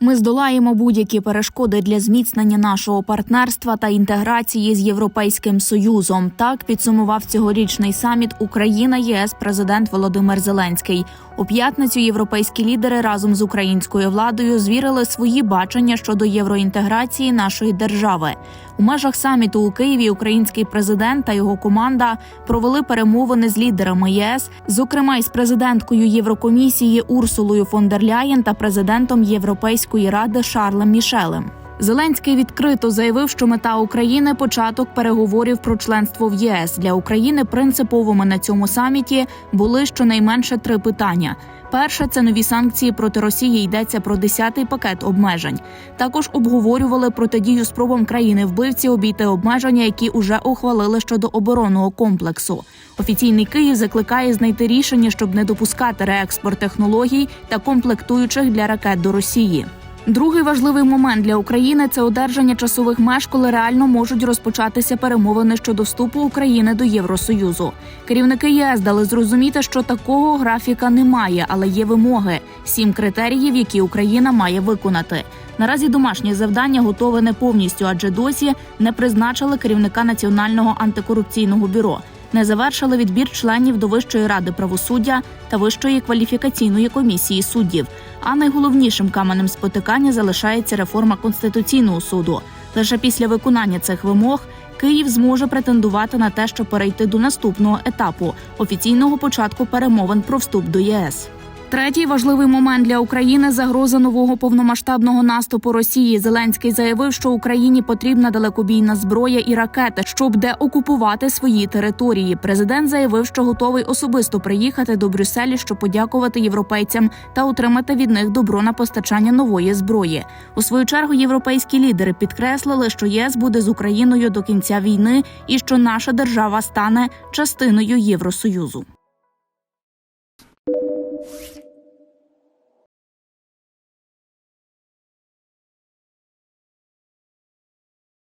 Ми здолаємо будь-які перешкоди для зміцнення нашого партнерства та інтеграції з Європейським Союзом. Так підсумував цьогорічний саміт Україна ЄС президент Володимир Зеленський. У п'ятницю європейські лідери разом з українською владою звірили свої бачення щодо євроінтеграції нашої держави. У межах саміту у Києві український президент та його команда провели перемовини з лідерами ЄС, зокрема із президенткою Єврокомісії Урсулою фон дер Ляєн та президентом Європейської ради Шарлем Мішелем. Зеленський відкрито заявив, що мета України початок переговорів про членство в ЄС для України. Принциповими на цьому саміті були щонайменше три питання. Перше це нові санкції проти Росії. Йдеться про 10-й пакет обмежень. Також обговорювали протидію спробам країни вбивці обійти обмеження, які уже ухвалили щодо оборонного комплексу. Офіційний Київ закликає знайти рішення, щоб не допускати реекспорт технологій та комплектуючих для ракет до Росії. Другий важливий момент для України це одержання часових меж, коли реально можуть розпочатися перемовини щодо вступу України до Євросоюзу. Керівники ЄС дали зрозуміти, що такого графіка немає, але є вимоги сім критеріїв, які Україна має виконати. Наразі домашнє завдання готове не повністю, адже досі не призначили керівника національного антикорупційного бюро. Не завершили відбір членів до Вищої ради правосуддя та Вищої кваліфікаційної комісії суддів. А найголовнішим каменем спотикання залишається реформа конституційного суду. Лише після виконання цих вимог Київ зможе претендувати на те, щоб перейти до наступного етапу офіційного початку перемовин про вступ до ЄС. Третій важливий момент для України загроза нового повномасштабного наступу Росії. Зеленський заявив, що Україні потрібна далекобійна зброя і ракети, щоб деокупувати свої території. Президент заявив, що готовий особисто приїхати до Брюсселі, щоб подякувати європейцям та отримати від них добро на постачання нової зброї. У свою чергу європейські лідери підкреслили, що ЄС буде з Україною до кінця війни і що наша держава стане частиною Євросоюзу. Thank you.